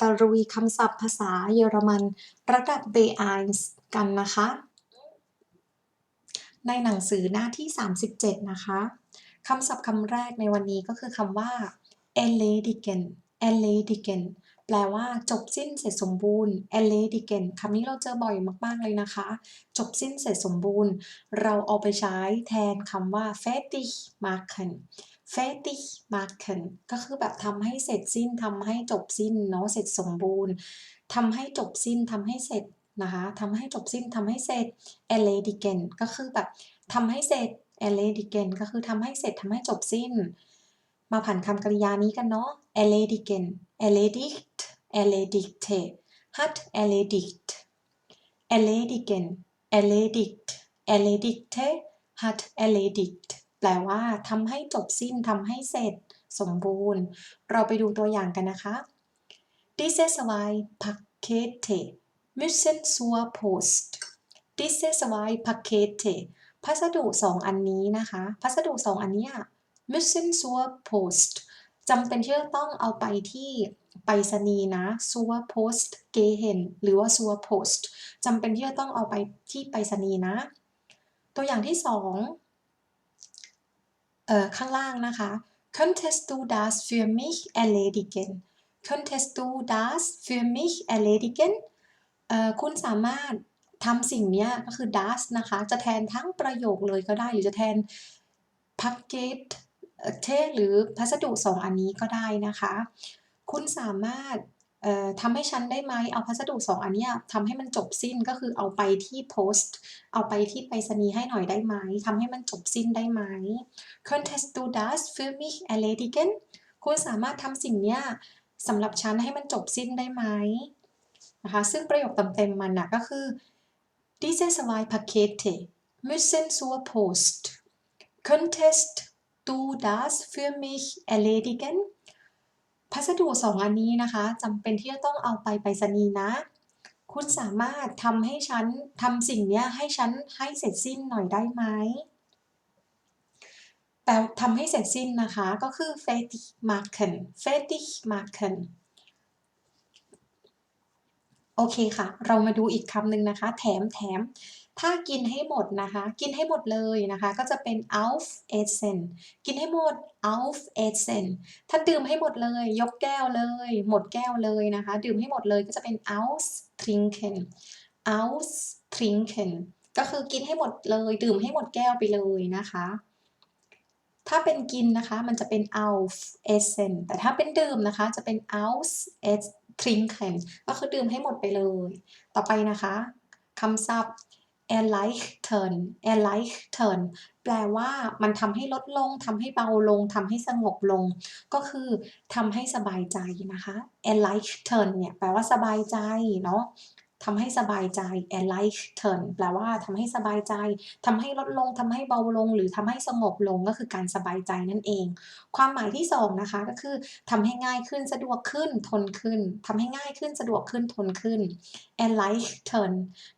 ตะรุยคำศัพท์ภาษาเยอรมันระดับ B1 กันนะคะ ในหนังสือหน้าที่ 37 นะคะคำศัพท์คำแรกในวันนี้ก็คือคำว่า erledigen erledigen แปลว่าจบสิ้นเสร็จสมบูรณ์ erledigen คำนี้เราเจอบ่อยมาก ๆ เลยนะคะ จบสิ้นเสร็จสมบูรณ์ เราเอาไปใช้แทนคำว่า fertig machen fertig machen ก็คือแบบทำให้เสร็จสิ้นทำให้จบสิ้นเนาะเสร็จสมบูรณ์ทำให้จบสิ้นทำให้เสร็จนะคะทำให้จบสิ้นทำให้เสร็จ erledigen ก็คือแบบทำให้เสร็จ erledigen ก็คือทำให้เสร็จทำให้จบสิ้น มาผ่านคำกริยานี้กันเนาะ erledigen erledigt erledigte hat erledigt erledigen erledigt erledigte hat erledigt แปลว่าทำให้จบสิ้นทำให้เสร็จสมบูรณ์ เราไปดูตัวอย่างกันนะคะ Diese zwei Pakete müssen zur Post Diese zwei Pakete พัสดุสองอันนี้นะคะ พัสดุสองอันเนี้ย müssen zur Post จำเป็นที่จะต้องเอาไปที่ไปรษณีย์นะ zur Post gehen หรือว่า zur Post จำเป็นที่จะต้องเอาไปที่ไปรษณีย์นะ ตัวอย่างที่สอง ข้างล่างนะคะ könntest du das für mich erledigen könntest du das für mich erledigen คุณสามารถทำสิ่งนี้ก็คือ das นะคะ จะแทนทั้งประโยคเลยก็ได้ หรือจะแทน packet เทหรือพัสดุสองอันนี้ก็ได้นะคะ คุณสามารถ ทำให้ฉันได้ไหมเอาพัสดุสองอันเนี้ยทำให้มันจบสิ้นก็คือเอาไปที่ post เอาไปที่ไปรษณีย์ให้หน่อยได้ไหมทำให้มันจบสิ้นได้ไหม könntest du das für mich erledigen คุณสามารถทำสิ่งเนี้ยสำหรับฉันให้มันจบสิ้นได้ไหมนะคะซึ่งประโยคเต็มๆมันนะก็คือ diese zwei Pakete müssen zur Post könntest du das für mich erledigen พัสดุสองอันนี้นะคะจำเป็นที่จะต้องเอาไปไปรษณีย์นะ คุณสามารถทำให้ฉันทำสิ่งนี้ให้ฉันให้เสร็จสิ้นหน่อยได้ไหมแปลทำให้เสร็จสิ้นนะคะก็คือ fertig machen fertig machen โอเคค่ะ เรามาดูอีกคำหนึ่งนะคะ แถมแถม ถ้ากินให้หมดนะคะ กินให้หมดเลยนะคะ ก็จะเป็น auf essen กินให้หมด auf essen ถ้าดื่มให้หมดเลย ยกแก้วเลย หมดแก้วเลยนะคะ ดื่มให้หมดเลยก็จะเป็น aus trinken aus trinken ก็คือกินให้หมดเลย ดื่มให้หมดแก้วไปเลยนะคะ ถ้าเป็นกินนะคะ มันจะเป็น auf essen แต่ถ้าเป็นดื่มนะคะ จะเป็น aus trinken ก็คือดื่มให้หมดไปเลย ต่อไปนะคะคำศัพท์ erleichtern erleichtern แปลว่ามันทำให้ลดลงทำให้เบาลงทำให้สงบลง ก็คือทำให้สบายใจนะคะ erleichtern เนี่ยแปลว่าสบายใจเนาะ ทำให้สบายใจ erleichtern แปลว่าทำให้สบายใจทำให้ลดลงทำให้เบาลง หรือทำให้สงบลงก็คือการสบายใจนั่นเอง ความหมายที่สองนะคะก็คือทำให้ง่ายขึ้นสะดวกขึ้นทนขึ้นทำให้ง่ายขึ้นสะดวกขึ้นทนขึ้น erleichtern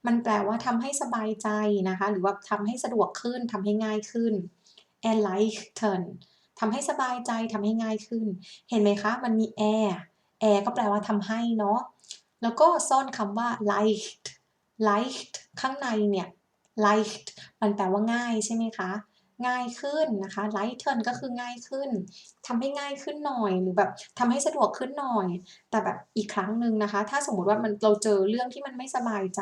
มันแปลว่าทำให้สบายใจนะคะ หรือว่าทำให้สะดวกขึ้นทำให้ง่ายขึ้น erleichtern ทำให้สบายใจทำให้ง่ายขึ้น เห็นไหมคะ มันมี air air ก็แปลว่าทำให้เนาะ แล้วก็ซ่อนคำว่า leicht leicht ข้างในเนี่ย leicht มันแปลว่าง่ายใช่ไหมคะ ง่ายขึ้นนะคะ lighten ก็คือง่ายขึ้นทำให้ง่ายขึ้นหน่อยหรือแบบทำให้สะดวกขึ้นหน่อย แต่แบบอีกครั้งหนึ่งนะคะ ถ้าสมมุติว่ามันเราเจอเรื่องที่มันไม่สบายใจ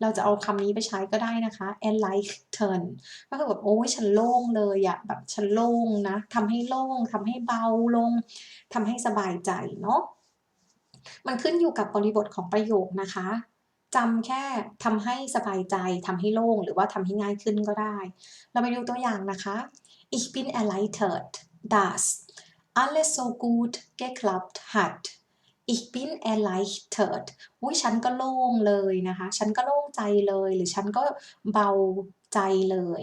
เราจะเอาคำนี้ไปใช้ก็ได้นะคะ enlighten ก็คือแบบโอ้ยฉันโล่งเลยอะแบบฉันโล่งนะทำให้โล่งทำให้เบาลงทำให้สบายใจเนาะ มันขึ้นอยู่กับบริบทของประโยคนะคะจำแค่ทำให้สบายใจทำให้โล่งหรือว่าทำให้ง่ายขึ้นก็ได้ เราไปดูตัวอย่างนะคะ Ich bin erleichtert dass alles so gut geklappt hat Ich bin erleichtert อุ้ยฉันก็โล่งเลยนะคะ ฉันก็โล่งใจเลย หรือฉันก็เบาใจเลย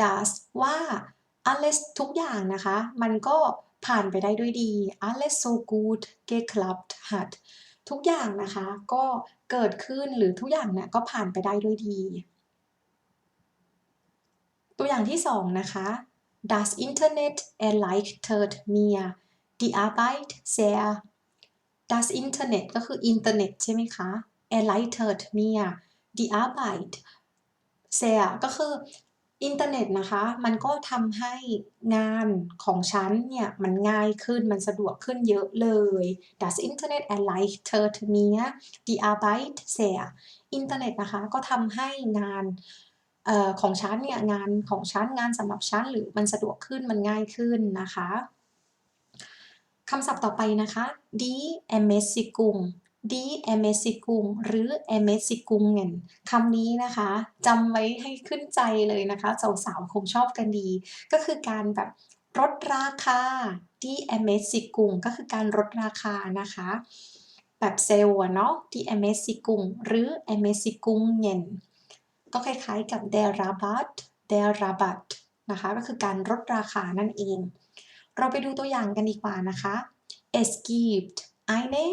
das ว่า alles ทุกอย่างนะคะ มันก็ ผ่านไปได้ด้วยดี alles so gut geklappt hat ทุกอย่างนะคะก็เกิดขึ้นหรือทุกอย่างเนี่ยก็ผ่านไปได้ด้วยดี ตัวอย่างที่สองนะคะ Das Internet erleichtert mir die Arbeit sehr das Internet ก็คืออินเทอร์เน็ตใช่ไหมคะ erleichtert mir die Arbeit sehr ก็คือ อินเทอร์เน็ตนะคะ มันก็ทำให้งานของฉันเนี่ย มันง่ายขึ้น มันสะดวกขึ้นเยอะเลย das Internet erleichtert mir die Arbeit sehr อินเทอร์เน็ตนะคะ ก็ทำให้งานออของฉันเนี่ย งานของฉัน งานสำหรับฉัน หรือมันสะดวกขึ้น มันง่ายขึ้นนะคะ คำศัพท์ต่อไปนะคะ die Ermäßigung die Ermäßigung หรือ Ermäßigungen คำนี้นะคะจำไว้ให้ขึ้นใจเลยนะคะสาวๆคงชอบกันดี ก็คือการแบบลดราคา die Ermäßigung ก็คือการลดราคานะคะ แบบเซลล์เนาะ die Ermäßigung หรือ Ermäßigungen ก็คล้ายๆกับ der Rabatt der Rabatt นะคะก็คือการลดราคานั่นเอง เราไปดูตัวอย่างกันดีกว่านะคะ es gibt eine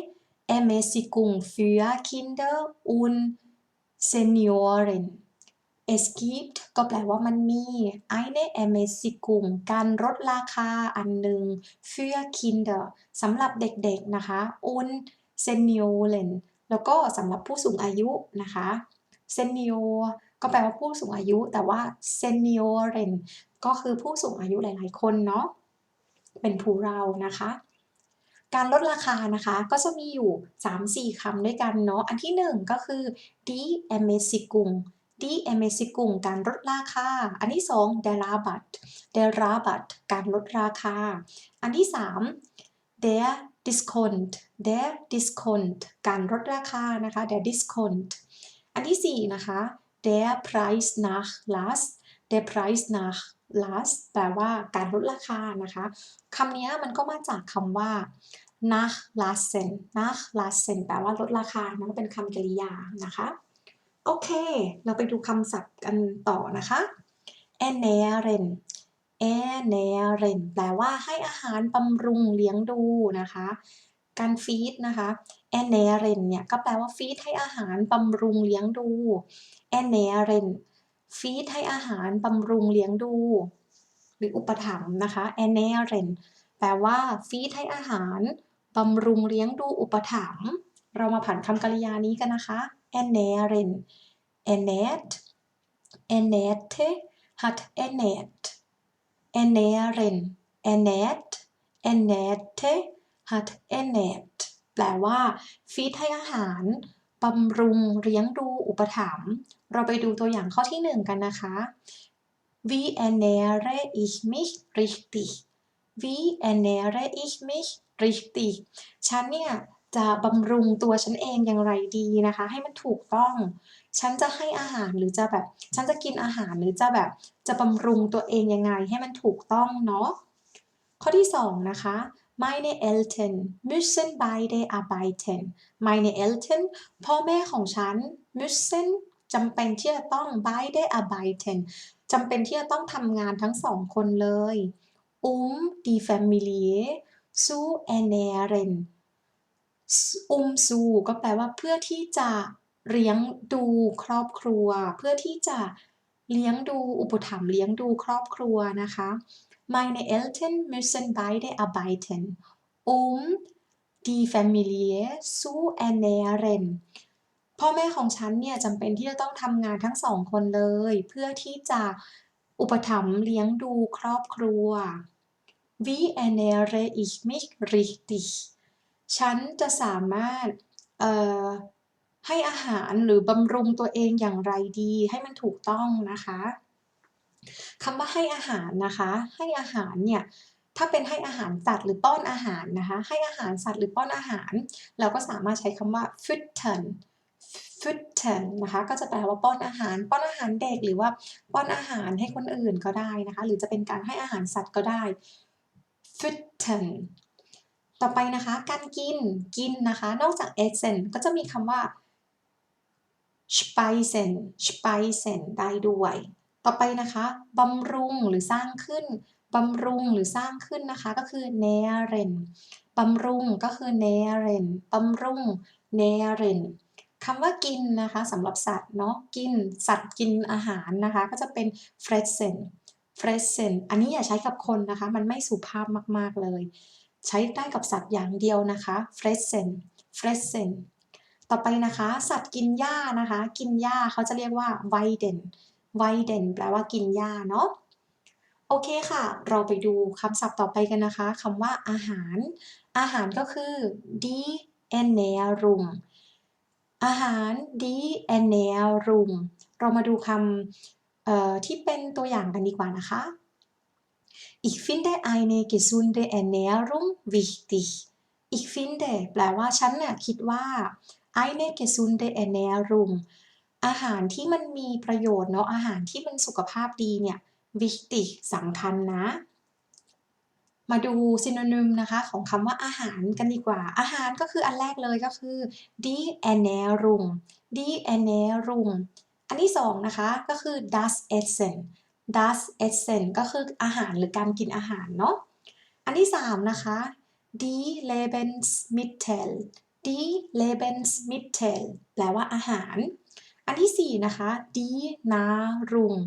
Ermäßigung für Kinder und Senioren es gibt ก็แปลว่ามันมี eine Ermäßigung การลดราคาอันหนึ่ง für Kinder สำหรับเด็กๆนะคะ und Senioren แล้วก็สำหรับผู้สูงอายุนะคะ senior ก็แปลว่าผู้สูงอายุ แต่ว่า senioren ก็คือผู้สูงอายุหลายๆคนเนาะเป็นผู้เรานะคะ การลดราคานะคะ ก็จะมีอยู่ 3-4คำด้วยกันเนาะ อันที่ 1 ก็คือ die Ermäßigung die Ermäßigung การลดราคา อันที่ 2 d e r a b a t d e r a b a t การลดราคา อันที่ 3 der Discount der Discount การลดราคานะคะ der Discount อันที่ 4 นะคะ der Preisnachlass der Preisnachlass แปลว่าการลดราคานะคะ คำนี้มันก็มาจากคำว่า nachlassen nachlassen แปลว่าลดราคานะเป็นคำกริยานะคะ โอเค เราไปดูคำศัพท์กันต่อนะคะ ernähren ernähren แปลว่าให้อาหารบำรุงเลี้ยงดูนะคะ การฟีดนะคะ ernähren เนี่ยก็แปลว่าฟีดให้อาหารบำรุงเลี้ยงดู ernähren ฟีดให้อาหารบำรุงเลี้ยงดู หรืออุปถัมภ์นะคะ ernähren แปลว่าฟีดให้อาหาร บำรุงเลี้ยงดูอุปถัมภ์เรามาผันคำกริยานี้กันนะคะ ernähren ernährt ernährte hat ernährt ernähren ernährt ernährte hat ernährt แปลว่าฟีดให้อาหารบำรุงเลี้ยงดูอุปถัมภ์เราไปดูตัวอย่างข้อที่หนึ่งกันนะคะ Wie ernähre ich mich richtig Wie ernähre ich mich richtig ฉันเนี่ยจะบำรุงตัวฉันเองอย่างไรดีนะคะ ให้มันถูกต้อง ฉันจะให้อาหารหรือจะแบบ ฉันจะกินอาหารหรือจะแบบ จะบำรุงตัวเองยังไงให้มันถูกต้องเนาะข้อที่สองนะคะ Meine Eltern müssen beide arbeiten Meine Eltern พ่อแม่ของฉัน müssen จำเป็นที่จะต้อง beide arbeiten จำเป็นที่จะต้องทำงานทั้งสองคนเลย um die Familie zu ernähren um zu ก็แปลว่าเพื่อที่จะเลี้ยงดูครอบครัว เพื่อที่จะเลี้ยงดูอุปถัมภ์เลี้ยงดูครอบครัวนะคะ Meine Eltern müssen beide arbeiten um die Familie zu ernähren พ่อแม่ของฉันเนี่ยจำเป็นที่จะต้องทำงานทั้งสองคนเลย เพื่อที่จะอุปถัมภ์เลี้ยงดูครอบครัว Wie ernähre ich mich richtig ฉันจะสามารถให้อาหารหรือบำรุงตัวเองอย่างไรดีให้มันถูกต้องนะคะคำว่าให้อาหารนะคะ ให้อาหารเนี่ยถ้าเป็นให้อาหารสัตว์หรือป้อนอาหารนะคะ ให้อาหารสัตว์หรือป้อนอาหาร เราก็สามารถใช้คำว่า füttern füttern นะคะ ก็จะแปลว่าป้อนอาหาร ป้อนอาหารเด็กหรือว่าป้อนอาหารให้คนอื่นก็ได้นะคะ หรือจะเป็นการให้อาหารสัตว์ก็ได้ füttern ต่อไปนะคะ การกินกินนะคะ นอกจาก essen ก็จะมีคำว่า speisen speisen ได้ด้วย ต่อไปนะคะบำรุงหรือสร้างขึ้นบำรุงหรือสร้างขึ้นนะคะก็คือ nähren บำรุงก็คือ nähren บำรุง nähren คำว่ากินนะคะสำหรับสัตว์เนาะกินสัตว์กินอาหารนะคะ ก็จะเป็น fressen fressen อันนี้อย่าใช้กับคนนะคะ มันไม่สุภาพมาก ๆ เลย ใช้ได้กับสัตว์อย่างเดียวนะคะ fressen fressen ต่อไปนะคะ สัตว์กินหญ้านะคะ กินหญ้าเขาจะเรียกว่า widen widen แปลว่ากินหญ้าเนาะโอเคค่ะ เราไปดูคำศัพท์ต่อไปกันนะคะคำว่าอาหาร อาหารก็คือ die Ernährung อาหาร die Ernährung เรามาดูคำ ที่เป็นตัวอย่างกันดีกว่านะคะ Ich finde eine gesunde Ernährung wichtig Ich finde แปลว่าฉันน่ะคิดว่า eine gesunde Ernährung อาหารที่มันมีประโยชน์เนาะอาหารที่มันสุขภาพดีเนี่ย wichtig สำคัญนะ มาดู synonym นะคะของคำว่าอาหารกันดีกว่า อาหารก็คืออันแรกเลยก็คือ die Ernährung die Ernährung อันที่สองนะคะก็คือ das Essen das Essen ก็คืออาหารหรือการกินอาหารเนาะ อันที่สามนะคะ die Lebensmittel die Lebensmittel แปลว่าอาหาร อันที่สี่นะคะ die Nahrung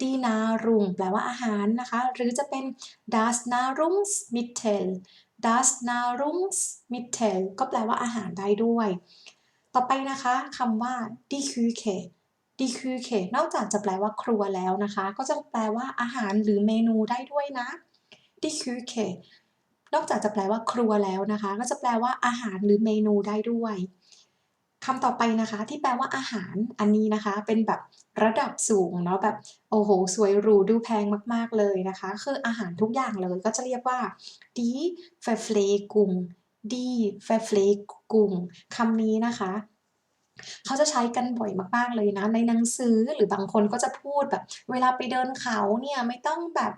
die Nahrung แปลว่าอาหารนะคะ หรือจะเป็น das Nahrungsmittel das Nahrungsmittel ก็แปลว่าอาหารได้ด้วย ต่อไปนะคะคำว่า die Küche die Küche นอกจากจะแปลว่าครัวแล้วนะคะ ก็จะแปลว่าอาหารหรือเมนูได้ด้วยนะ die Küche นอกจากจะแปลว่าครัวแล้วนะคะ ก็จะแปลว่าอาหารหรือเมนูได้ด้วยคำต่อไปนะคะ ที่แปลว่าอาหารอันนี้นะคะ เป็นแบบระดับสูงเนาะแบบโอ้โห สวยหรูดูแพงมาก ๆ เลยนะคะ คืออาหารทุกอย่างเลยก็จะเรียกว่า die Verpflegung die Verpflegung คำนี้นะคะ เขาจะใช้กันบ่อยมากๆเลยนะ ในหนังสือหรือบางคนก็จะพูดแบบ เวลาไปเดินเขาเนี่ยไม่ต้องแบบ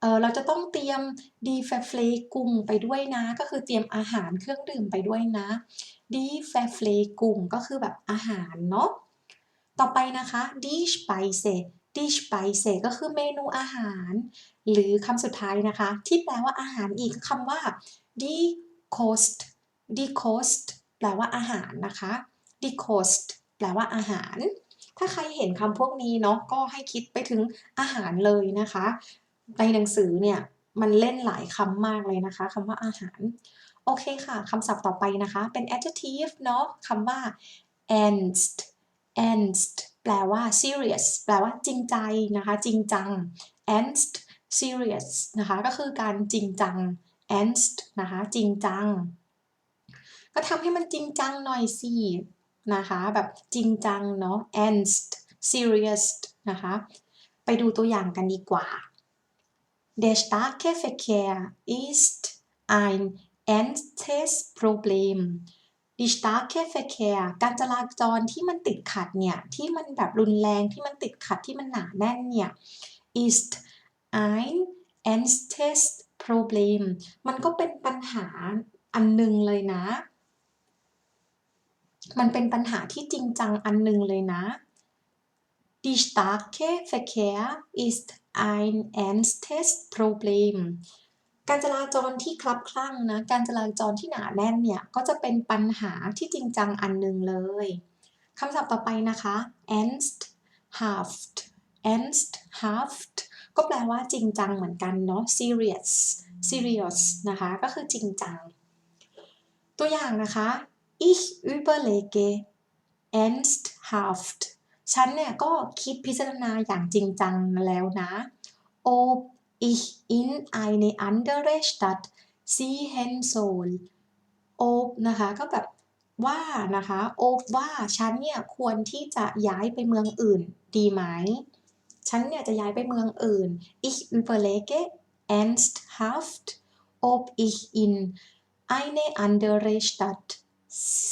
เออเราจะต้องเตรียม die Verpflegung ไปด้วยนะ ก็คือเตรียมอาหารเครื่องดื่มไปด้วยนะ die Verpflegung ก็คือแบบอาหารเนาะต่อไปนะคะ die Speise die Speise ก็คือเมนูอาหาร หรือคำสุดท้ายนะคะ ที่แปลว่าอาหารอีกคำว่า die Kost die Kost แปลว่าอาหารนะคะ die Kost แปลว่าอาหาร ถ้าใครเห็นคำพวกนี้เนาะก็ให้คิดไปถึงอาหารเลยนะคะ ในหนังสือเนี่ยมันเล่นหลายคำมากเลยนะคะคำว่าอาหาร โอเคค่ะคำศัพท์ต่อไปนะคะเป็น adjective เนาะคำว่า ernst ernst แปลว่า serious แปลว่าจริงใจนะคะ จริงจัง ernst serious นะคะ ก็คือการจริงจัง ernst นะคะ จริงจัง ก็ทำให้มันจริงจังหน่อยสิ นะคะ แบบจริงจังเนาะ ernst serious นะคะ ไปดูตัวอย่างกันดีกว่า Der starke Verkehr ist ein ernstes Problem Die starke Verkehr การจราจรที่มันติดขัดเนี่ย ที่มันแบบรุนแรงที่มันติดขัดที่มันหนาแน่นเนี่ย ist ein ernstes Problem มันก็เป็นปัญหาอันหนึ่งเลยนะ มันเป็นปัญหาที่จริงจังอันหนึ่งเลยนะ Die starke Verkehr ist ein ernstes Problem การจราจรที่คลับคลั่งนะ การจราจรที่หนาแน่นเนี่ย ก็จะเป็นปัญหาที่จริงจังอันหนึ่งเลยคำศัพท์ต่อไปนะคะ ernsthaft ernsthaft ก็แปลว่าจริงจังเหมือนกันเนาะ serious serious นะคะ ก็คือจริงจัง ตัวอย่างนะคะ ich überlege ernsthaft ฉันเนี่ยก็คิดพิจารณาอย่างจริงจังแล้วนะ ob ich in eine andere Stadt ziehen soll ob นะคะก็แบบว่านะคะ ob ว่าฉันเนี่ยควรที่จะย้ายไปเมืองอื่นดีไหม ฉันเนี่ยจะย้ายไปเมืองอื่น ich überlege ernsthaft ob ich in eine andere Stadt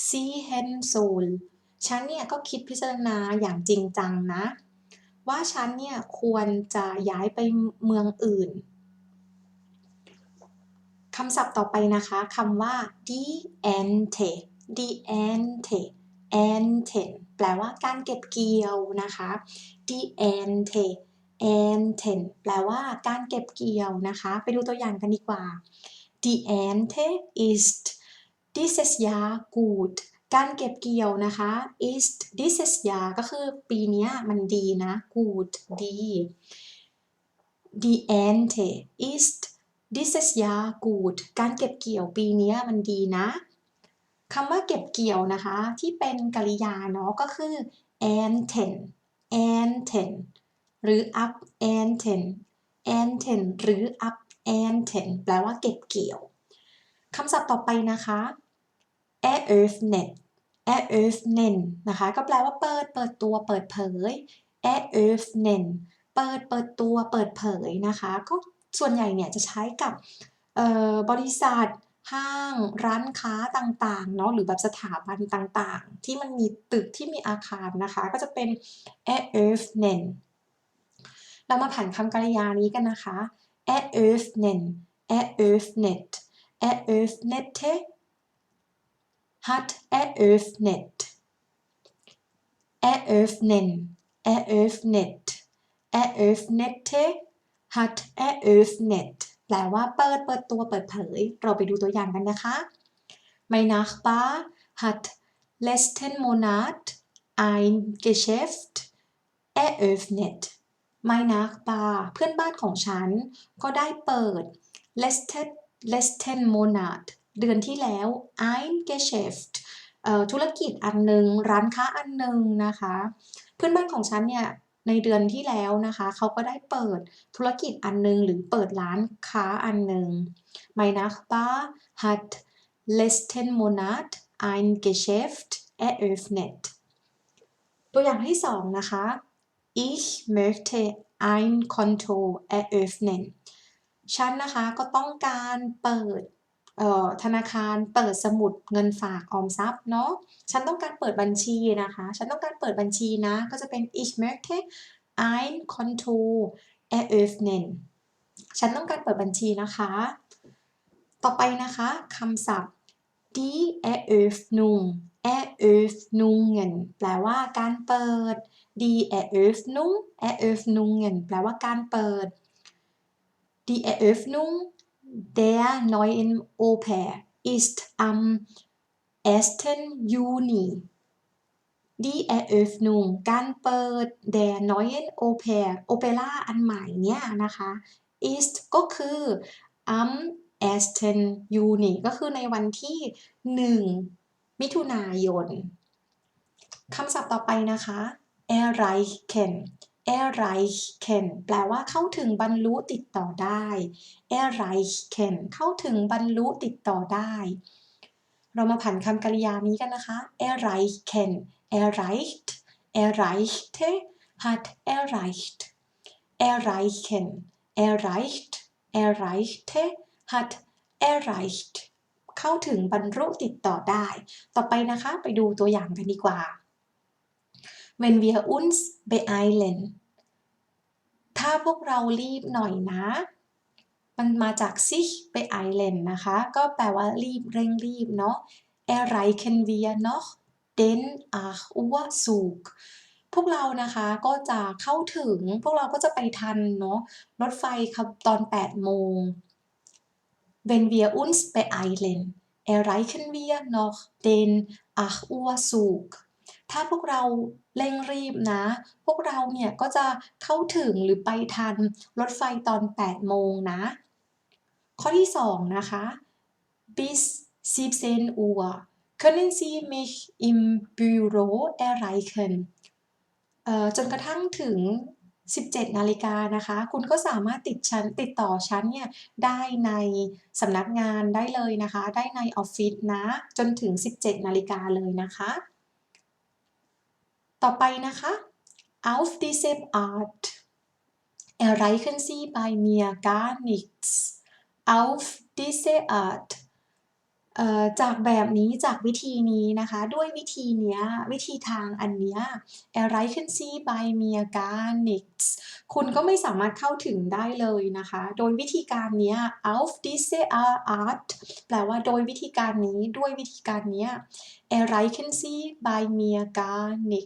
ziehen soll ฉันเนี่ยก็คิดพิจารณาอย่างจริงจังนะ ว่าฉันเนี่ยควรจะย้ายไปเมืองอื่นคำศัพท์ต่อไปนะคะคำว่า die Ente die Ente Enten แปลว่าการเก็บเกี่ยวนะคะ die Ente Enten แปลว่าการเก็บเกี่ยวนะคะ ไปดูตัวอย่างกันดีกว่า die Ente ist dieses Jahr gut การเก็บเกี่ยวนะคะ ist dieses Jahr ก็คือปีนี้มันดีนะ gut ดี die Ernte ist dieses Jahr gut การเก็บเกี่ยวปีนี้มันดีนะคำว่าเก็บเกี่ยวนะคะ ที่เป็นกริยาเนาะก็คือ ernten ernten หรือ up ernten ernten หรือ up ernten แปลว่าเก็บเกี่ยวคำศัพท์ต่อไปนะคะ eröffnet eröffnen นะคะ ก็แปลว่าเปิด เปิดตัว เปิดเผย eröffnen เปิด เปิดตัว เปิดเผยนะคะ ก็ส่วนใหญ่เนี่ยจะใช้กับบริษัท ห้าง ร้านค้าต่างๆ เนาะ หรือแบบสถาบันต่างๆ ที่มันมีตึกที่มีอาคารนะคะ ก็จะเป็น eröffnen เรามาผ่านคำกริยานี้กันนะคะ eröffnen eröffnet eröffnete hat eröffnet eröffnen eröffnet eröffnete hat eröffnet แปลว่าเปิดเปิดตัวเปิดเผย เราไปดูตัวอย่างกันนะคะ Mein Nachbar hat letzten Monat ein Geschäft eröffnet Mein Nachbar เพื่อนบ้านของฉันก็ได้เปิด letzten letzten Monat เดือนที่แล้ว ein Geschäft ธุรกิจอันหนึ่งร้านค้าอันหนึ่งนะคะ เพื่อนบ้านของฉันเนี่ยในเดือนที่แล้วนะคะ เขาก็ได้เปิดธุรกิจอันหนึงหรือเปิดร้านค้าอันหนึ่ง Mein Nachbar hat letzten Monat ein Geschäft eröffnet ตัวอย่างที่สองนะคะ Ich möchte ein Konto eröffnen ฉันนะคะก็ต้องการเปิด ธนาคารเปิดสมุดเงินฝากออมทรัพย์เนาะ ฉันต้องการเปิดบัญชีนะคะ ฉันต้องการเปิดบัญชีนะ ก็จะเป็น ich möchte ein Konto eröffnen ฉันต้องการเปิดบัญชีนะคะ ต่อไปนะคะคำศัพท์ die Eröffnung Eröffnungen แปลว่าการเปิด die Eröffnung Eröffnungen แปลว่าการเปิด die Eröffnung der neuen Oper ist am 1. Juni die Eröffnung การเปิด der neuen Oper โอเปร่าอันใหม่เนี่ยนะคะ ist ก็คือ am 1. Juni ก็คือในวันที่ 1 มิถุนายนคำศัพท์ต่อไปนะคะ erreichen erreichen แปลว่าเข้าถึงบรรลุติดต่อได้ erreichen เข้าถึงบรรลุติดต่อได้ เรามาผ่านคำกริยานี้กันนะคะ erreichen erreicht erreichte hat erreicht erreichen erreicht erreichte hat erreicht เข้าถึงบรรลุติดต่อได้ ต่อไปนะคะ ไปดูตัวอย่างกันดีกว่า wenn wir uns beeilen ถ้าพวกเรารีบหน่อยนะ มันมาจาก sich beeilen นะคะ ก็แปลว่ารีบเร่งรีบเนาะ erreichen wir noch den 8 Uhr Zug พวกเรานะคะก็จะเข้าถึงพวกเราก็จะไปทันเนาะรถไฟครับตอน 8 โมง wenn wir uns beeilen erreichen wir noch den 8 Uhr Zug ถ้าพวกเราเร่งรีบนะ พวกเราเนี่ยก็จะเข้าถึงหรือไปทันรถไฟตอน 8 โมงนะ ข้อที่ 2 นะคะ bis 17 Uhr können Sie mich im Büro erreichen จนกระทั่งถึง 17 นาฬิกานะคะ คุณก็สามารถติดฉันติดต่อฉันเนี่ยได้ในสำนักงานได้เลยนะคะ ได้ในออฟฟิศนะ จนถึง 17 นาฬิกาเลยนะคะ ต่อไปนะคะ auf diese Art อะไรขึ้นซี่ไปเมียการ nichts auf diese Art จากแบบนี้จากวิธีนี้นะคะ ด้วยวิธีเนี้ย วิธีทางอันเนี้ย อะไรขึ้นซี่ไปเมียการนิคุณก็ไม่สามารถเข้าถึงได้เลยนะคะ โดยวิธีการเนี้ย auf diese Art แปลว่าโดยวิธีการนี้ด้วยวิธีการเนี้ยอะไรขึ้นซี่ไปเมียการนิ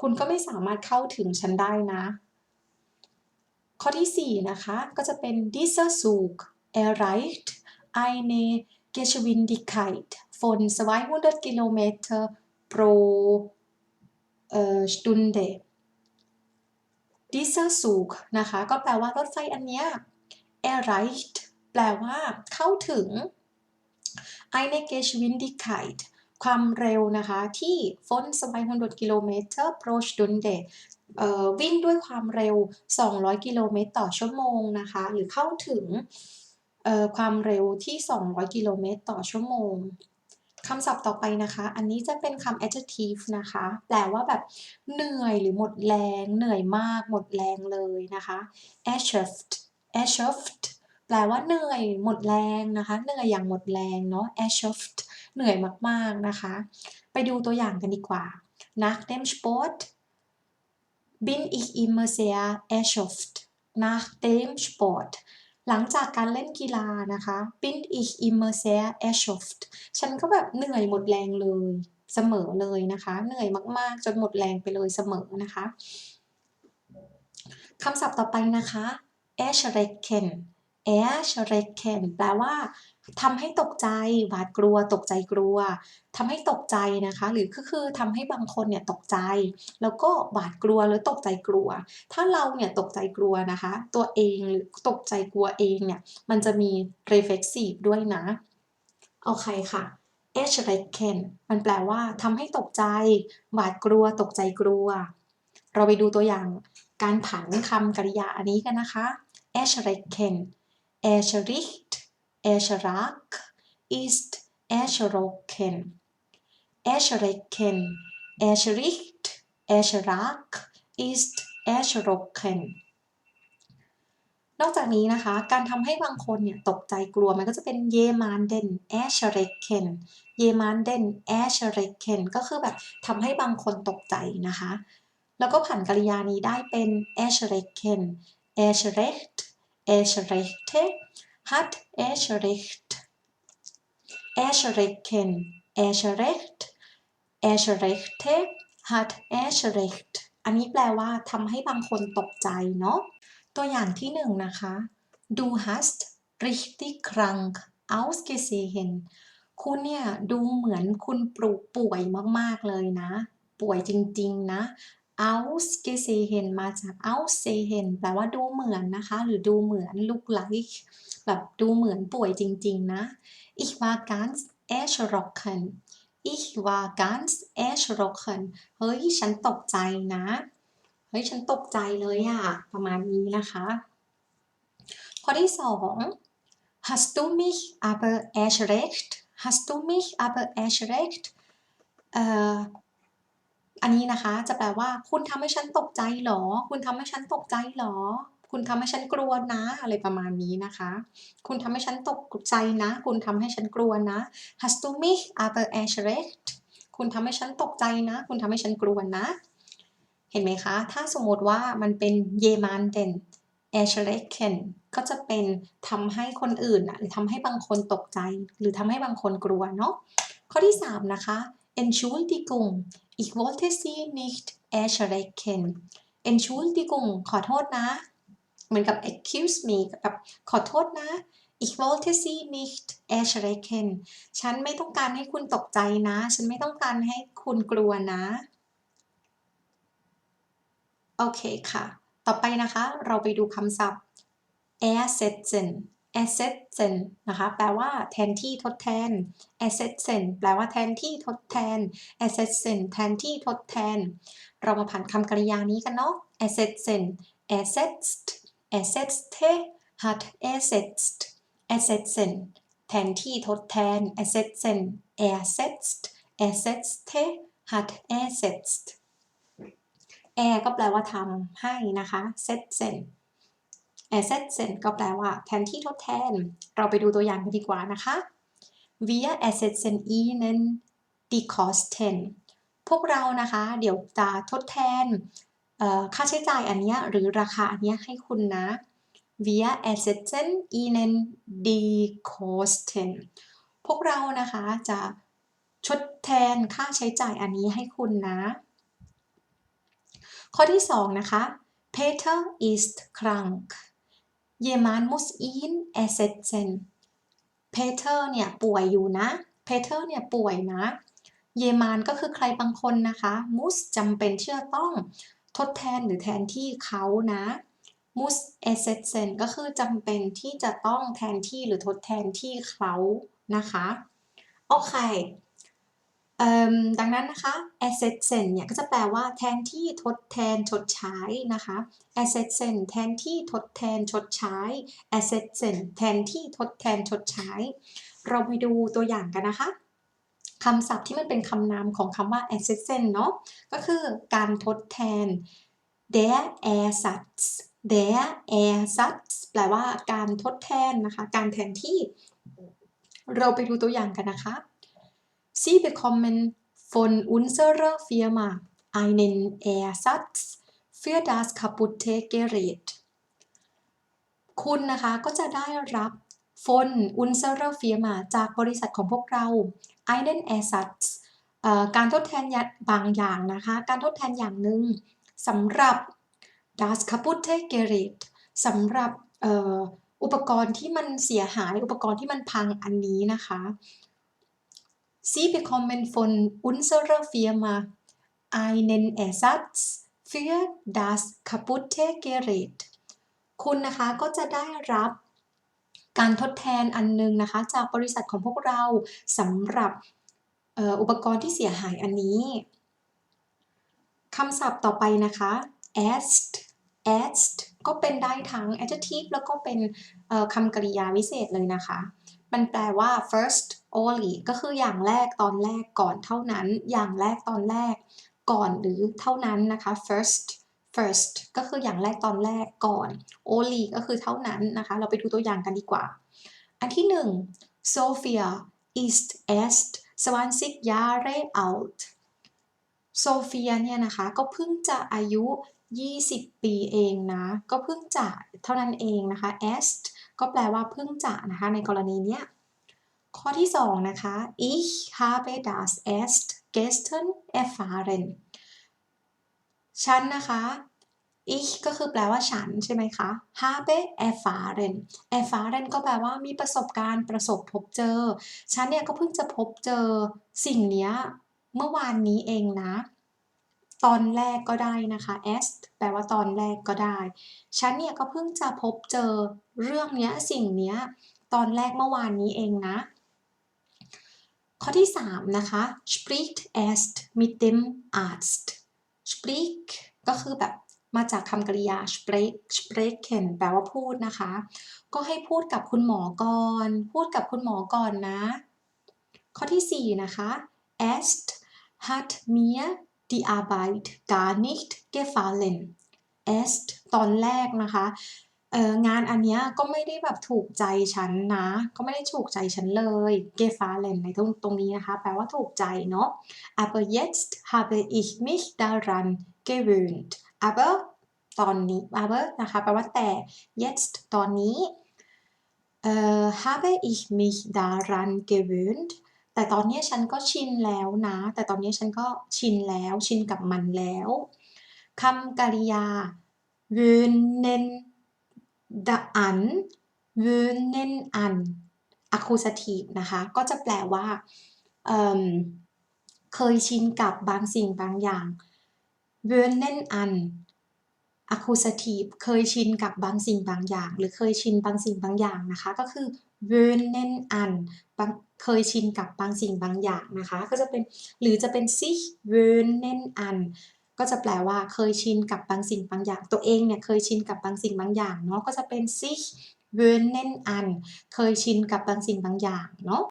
คุณก็ไม่สามารถเข้าถึงฉันได้นะ ข้อที่ 4 นะคะ ก็จะเป็น dieser Zug erreicht eine Geschwindigkeit von 200 Kilometer pro Stunde dieser Zug นะคะ ก็แปลว่ารถไฟอันเนี้ย erreicht แปลว่าเข้าถึง eine Geschwindigkeit ความเร็วนะคะที่ von 200กิโลเมตร pro Stunde เอ่อวิ่งด้วยความเร็ว 200 กิโลเมตรต่อชั่วโมงนะคะ หรือเข้าถึงความเร็วที่ 200 กิโลเมตรต่อชั่วโมงคำศัพท์ต่อไปนะคะ อันนี้จะเป็นคำ adjective นะคะ แปลว่าแบบเหนื่อยหรือหมดแรง เหนื่อยมาก หมดแรงเลยนะคะ erschöpft erschöpft แปลว่าเหนื่อยหมดแรงนะคะ เหนื่อยอย่างหมดแรงเนาะ erschöpft เหนื่อยมากๆนะคะ ไปดูตัวอย่างกันดีกว่า nach dem Sport bin ich immer sehr erschöpft nach dem Sport หลังจากการเล่นกีฬานะคะ bin ich immer sehr erschöpft ฉันก็แบบเหนื่อยหมดแรงเลยเสมอเลยนะคะ เหนื่อยมากๆ จนหมดแรงไปเลยเสมอนะคะคำศัพท์ต่อไปนะคะ erschrecken erschrecken แปลว่าทำให้ตกใจหวาดกลัว ตกใจกลัวทำให้ตกใจนะคะ หรือก็คือทำให้บางคนเนี่ยตกใจ แล้วก็หวาดกลัวหรือตกใจกลัว ถ้าเราเนี่ยตกใจกลัวนะคะ ตัวเองหรือตกใจกลัวเองเนี่ยมันจะมี reflexive ด้วยนะโอเคค่ะ h r e c k e n มันแปลว่าทำให้ตกใจ หวาดกลัว ตกใจกลัว เราไปดูตัวอย่างการผันคำกริยาอันนี้กันนะคะ h r e c k e n Eschericht, Escherach ist Escherocken. Escherecken, Eschericht, Escherach ist Escherocken. นอกจากนี้นะคะ การทำให้บางคนเนี่ยตกใจกลัวมันก็จะเป็นเยมานเดนแอชเรเคนเยมานเดนแอชเรเคนก็คือแบบทำให้บางคนตกใจนะคะ แล้วก็ผ่านกริยานี้ได้เป็นแอชเรเคนแอชเรค erschreckte hat erschreckt erschrecken erschreckt erschreckte hat erschreckt อันนี้แปลว่าทำให้บางคนตกใจเนาะ ตัวอย่างที่หนึ่งนะคะ Du hast richtig krank ausgesehen คุณเนี่ยดูเหมือนคุณปลุกป่วยมากๆเลยนะ ป่วยจริงๆนะ ausgesehen มาจาก aussehen แปลว่าดูเหมือนนะคะ หรือดูเหมือน look like แบบดูเหมือนป่วยจริง ๆ นะ ich war ganz erschrocken ich war ganz erschrocken เฮ้ย ฉันตกใจนะ เฮ้ย ฉันตกใจเลยอะประมาณนี้นะคะข้อที่สอง hast du mich aber erschreckt hast du mich aber erschreckt เอ่อ อันนี้นะคะจะแปลว่า คุณทำให้ฉันตกใจหรอ คุณทำให้ฉันตกใจหรอ คุณทำให้ฉันกลัวนะ อะไรประมาณนี้นะคะ คุณทำให้ฉันตกใจนะ คุณทำให้ฉันกลัวนะ hast du mich aber erschreckt คุณทำให้ฉันตกใจนะ คุณทำให้ฉันกลัวนะ เห็นไหมคะ ถ้าสมมติว่ามันเป็น jemanden erschrecken ก็จะเป็นทำให้คนอื่นอะหรือทำให้บางคนตกใจ หรือทำให้บางคนกลัวเนาะ ข้อที่ 3 นะคะ Entschuldigung ich wollte sie nicht erschrecken Entschuldigung ขอโทษนะ เหมือนกับ excuse me กับขอโทษนะ ich wollte sie nicht erschrecken ฉันไม่ต้องการให้คุณตกใจนะ ฉันไม่ต้องการให้คุณกลัวนะ โอเคค่ะ ต่อไปนะคะ เราไปดูคำศัพท์ ersetzen ersetzen นะคะแปลว่าแทนที่ทดแทน ersetzen แปลว่าแทนที่ทดแทน ersetzen แทนที่ทดแทน เรามาผ่านคำกริยานี้กันเนาะ ersetzen ersetzt ersetzte hat ersetzt ersetzen แทนที่ทดแทน ersetzen ersetzt ersetzte hat ersetzt er ก็แปลว่าทำให้นะคะ setzen setzen ersetzen ก็แปลว่าแทนที่ทดแทน เราไปดูตัวอย่างกันดีกว่านะคะ wir ersetzen ihnen die Kosten พวกเรานะคะ เดี๋ยวจะทดแทนค่าใช้จ่ายอันนี้หรือราคาอันนี้ให้คุณนะ wir ersetzen ihnen die Kosten พวกเรานะคะจะชดแทนค่าใช้จ่ายอันนี้ให้คุณนะ ข้อที่ 2 นะคะ Peter ist krank jemand muss ihn ersetzen Peter เนี่ยป่วยอยู่นะ Peter เนี่ยป่วยนะ เยมานก็คือใครบางคนนะคะมุสจำเป็นเชื่อต้องทดแทนหรือแทนที่เขานะ muss ersetzen ก็คือจำเป็นที่จะต้องแทนที่หรือทดแทนที่เขานะคะ โอเค ดังนั้นนะคะ ersetzen เนี่ยก็จะแปลว่าแทนที่ทดแทนชดใช้นะคะ ersetzen แทนที่ทดแทนชดใช้ ersetzen แทนที่ทดแทนชดใช้ เราไปดูตัวอย่างกันนะคะคำศัพท์ที่มันเป็นคำนามของคำว่า ersetzen เนาะก็คือการทดแทน der Ersatz der Ersatz แปลว่าการทดแทนนะคะ การแทนที่ เราไปดูตัวอย่างกันนะคะ Sie bekommen von unserer Firma einen Ersatz für das kaputte Gerät คุณนะคะก็จะได้รับ von unserer Firma จากบริษัทของพวกเรา einen Ersatz การทดแทนบางอย่างนะคะ การทดแทนอย่างหนึ่งสำหรับ das kaputte Gerät สำหรับอุปกรณ์ที่มันเสียหาย อุปกรณ์ที่มันพังอันนี้นะคะ Sie bekommen von unserer Firma einen Ersatz für das kaputte Gerät คุณนะคะก็จะได้รับการทดแทนอันหนึงนะคะจากบริษัทของพวกเราสำหรับอุปกรณ์ที่เสียหายอันนี้คำศัพท์ต่อไปนะคะ est est ก็เป็นได้ทั้ง adjective แล้วก็เป็นคำกริยาวิเศษเลยนะคะ มันแปลว่า first only ก็คืออย่างแรกตอนแรกก่อนเท่านั้น อย่างแรกตอนแรก ก่อนหรือเท่านั้นนะคะ first first ก็คืออย่างแรกตอนแรกก่อน only ก็คือเท่านั้นนะคะ เราไปดูตัวอย่างกันดีกว่า อันที่หนึ่ง Sophia ist erst 20 Jahre alt โซเฟียเนี่ยนะคะก็เพิ่งจะอายุ 20 ปีเองนะ ก็เพิ่งจะเท่านั้นเองนะคะ est ก็แปลว่าเพิ่งจะนะคะในกรณีเนี้ยข้อที่ 2 นะคะ ich habe das erst gestern erfahren ฉันนะคะ ich ก็คือแปลว่าฉันใช่ไหมคะ habe erfahren erfahren ก็แปลว่ามีประสบการณ์ประสบพบเจอ ฉันเนี่ยก็เพิ่งจะพบเจอสิ่งเนี้ยเมื่อวานนี้เองนะ ตอนแรกก็ได้นะคะ est แปลว่าตอนแรกก็ได้ ฉันเนี่ยก็เพิ่งจะพบเจอเรื่องเนี้ยสิ่งเนี้ยตอนแรกเมื่อวานนี้เองนะ ข้อที่ 3 นะคะ spricht erst mit dem Arzt speak ก็คือแบบมาจากคำกริยา spreek sprechen แปลว่าพูดนะคะ ก็ให้พูดกับคุณหมอก่อน พูดกับคุณหมอก่อนนะ ข้อที่ 4 นะคะ erst hat mir die Arbeit gar nicht gefallen erst ตอนแรกนะคะเอองานอันเนี้ยก็ไม่ได้แบบถูกใจฉันนะ ก็ไม่ได้ถูกใจฉันเลย gefallen ในตรงตรงนี้นะคะ แปลว่าถูกใจเนาะ aber jetzt habe ich mich daran gewöhnt aber ตอนนี้ aber นะคะแปลว่าแต่ jetzt ตอนนี้เอ่อ habe ich mich daran gewöhnt แต่ตอนนี้ฉันก็ชินแล้วนะ แต่ตอนนี้ฉันก็ชินแล้ว ชินกับมันแล้วคำกริยา wöhnen da an wöhnen an accusative นะคะ ก็จะแปลว่าเเคยชินกับบางสิ่งบางอย่าง wöhnen an accusative เคยชินกับบางสิ่งบางอย่าง หรือเคยชินบางสิ่งบางอย่างนะคะ ก็คือ wöhnen an บางเคยชินกับบางสิ่งบางอย่างนะคะ ก็จะเป็นหรือจะเป็น sich wöhnen an ก็จะแปลว่าเคยชินกับบางสิ่งบางอย่าง ตัวเองเนี่ยเคยชินกับบางสิ่งบางอย่างเนาะก็จะเป็น sich wöhnen an เคยชินกับบางสิ่งบางอย่างเนาะ